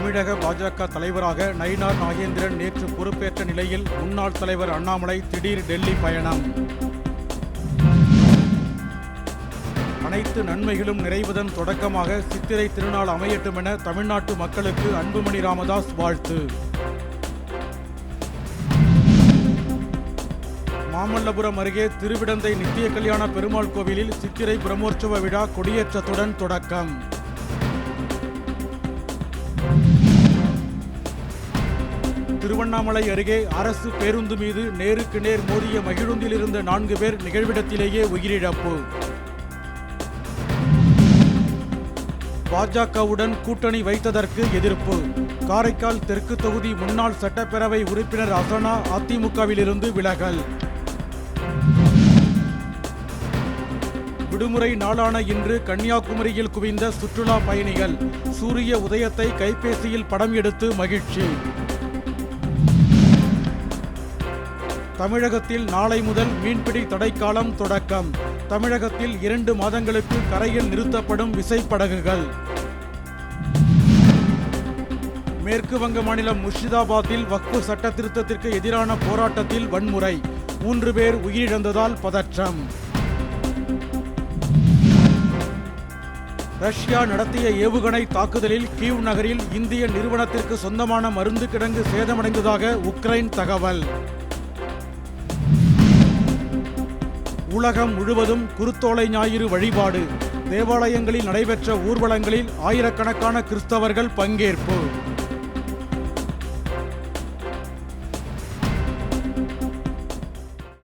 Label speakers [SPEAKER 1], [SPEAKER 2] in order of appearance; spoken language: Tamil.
[SPEAKER 1] தமிழக பாஜக தலைவராக நயினார் நாகேந்திரன் நேற்று பொறுப்பேற்ற நிலையில் முன்னாள் தலைவர் அண்ணாமலை திடீர் டெல்லி பயணம். அனைத்து நன்மைகளும் நிறைவதன் தொடக்கமாக சித்திரை திருநாள் அமையட்டும் என தமிழ்நாட்டு மக்களுக்கு அன்புமணி ராமதாஸ் வாழ்த்து. மாமல்லபுரம் அருகே திருவிடந்தை நித்திய கல்யாண பெருமாள் கோவிலில் சித்திரை பிரம்மோற்சவ விழா கொடியேற்றத்துடன் தொடக்கம். திருவண்ணாமலை அருகே அரசு பேருந்து மீது நேருக்கு நேர் மோதிய மகிழுந்தில் இருந்த நான்கு பேர் நிகழ்விடத்திலேயே உயிரிழப்பு. பாஜகவுடன் கூட்டணி வைத்ததற்கு எதிர்ப்பு. காரைக்கால் தெற்கு தொகுதி முன்னாள் சட்டப்பேரவை உறுப்பினர் அசனா அதிமுகவிலிருந்து விலகல். விடுமுறை நாளான இன்று கன்னியாகுமரியில் குவிந்த சுற்றுலா பயணிகள் சூரிய உதயத்தை கைபேசியில் படம் எடுத்து மகிழ்ச்சி. தமிழகத்தில் நாளை முதல் மீன்பிடி தடைக்காலம் தொடக்கம். தமிழகத்தில் இரண்டு மாதங்களுக்கு கரையில் நிறுத்தப்படும் விசைப்படகுகள். மேற்கு வங்க மாநிலம் முர்ஷிதாபாத்தில் வக்ஃபு சட்ட திருத்தத்திற்கு எதிரான போராட்டத்தில் வன்முறை. மூன்று பேர் உயிரிழந்ததால் பதற்றம். ரஷ்யா நடத்திய ஏவுகணை தாக்குதலில் கீவ் நகரில் இந்திய நிறுவனத்திற்கு சொந்தமான மருந்து கிடங்கு சேதமடைந்ததாக உக்ரைன் தகவல். உலகம் முழுவதும் குருத்தோலை ஞாயிறு வழிபாடு. தேவாலயங்களில் நடைபெற்ற ஊர்வலங்களில் ஆயிரக்கணக்கான கிறிஸ்தவர்கள் பங்கேற்பு.